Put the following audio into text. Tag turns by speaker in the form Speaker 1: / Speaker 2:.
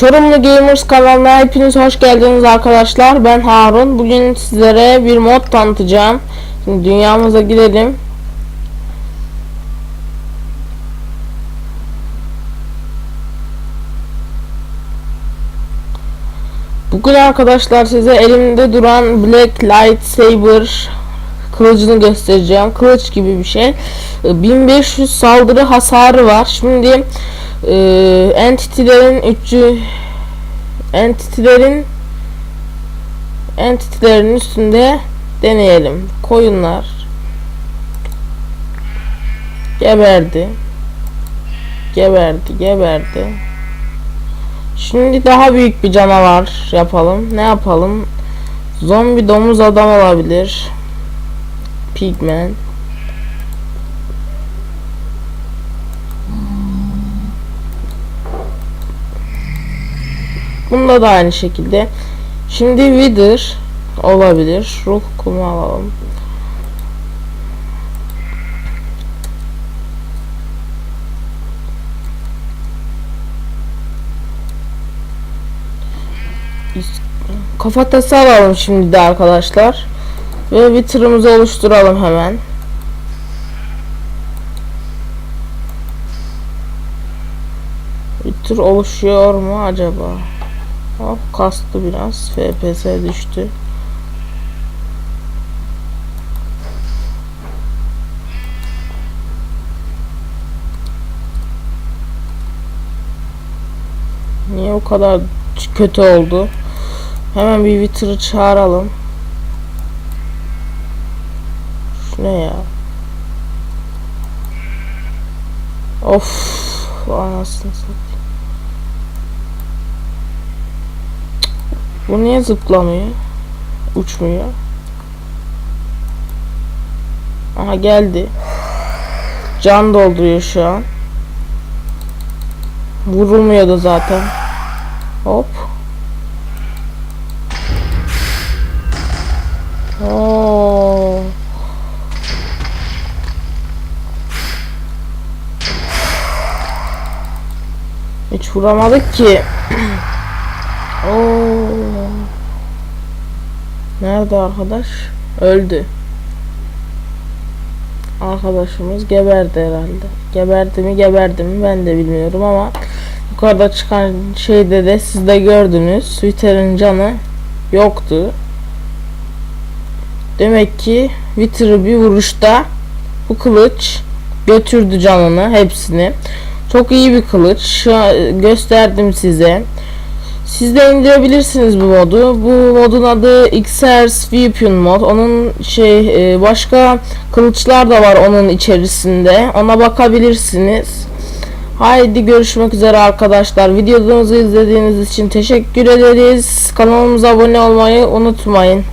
Speaker 1: Çorumlu Gamers kanalına hepiniz hoş geldiniz arkadaşlar. Ben Harun. Bugün sizlere bir mod tanıtacağım. Şimdi dünyamıza girelim. Bugün arkadaşlar size elimde duran Black Lightsaber kılıcını göstereceğim. Kılıç gibi bir şey. Ee, 1500 saldırı hasarı var. Şimdi e, entity'lerin 3'ü entity'lerin entity'lerin üstünde deneyelim. Koyunlar geberdi. Geberdi, geberdi. Şimdi daha büyük bir canavar yapalım. Ne yapalım? Zombi domuz adam olabilir. Pigman. Bunda da aynı şekilde. Şimdi Wither olabilir. Ruh kumu alalım. Kafatası alalım şimdi de arkadaşlar. Ve Wither'ımızı oluşturalım hemen. Wither oluşuyor mu acaba? Hop kastı biraz. FPS düştü. Niye o kadar kötü oldu? Hemen bir Wither'ı çağıralım. Şu ne ya? Of, anasını satayım. Bu niye zıplamıyor? Uçmuyor. Aha geldi. Can dolduruyor şu an. Vurulmuyordu zaten. Hop. Oo. Hiç vuramadık ki. Oo. Nerede arkadaş? Öldü. Arkadaşımız geberdi herhalde. Geberdi mi geberdi mi ben de bilmiyorum ama yukarıda çıkan şeyde de siz de gördünüz. Twitter'ın canı yoktu. Demek ki Witter'ı bir vuruşta bu kılıç götürdü canını hepsini. Çok iyi bir kılıç. Şu gösterdim size. Siz de indirebilirsiniz bu modu. Bu modun adı XR's Weapon mod. Onun şey e, başka kılıçlar da var onun içerisinde. Ona bakabilirsiniz. Haydi görüşmek üzere arkadaşlar. Videomuzu izlediğiniz için teşekkür ederiz. Kanalımıza abone olmayı unutmayın.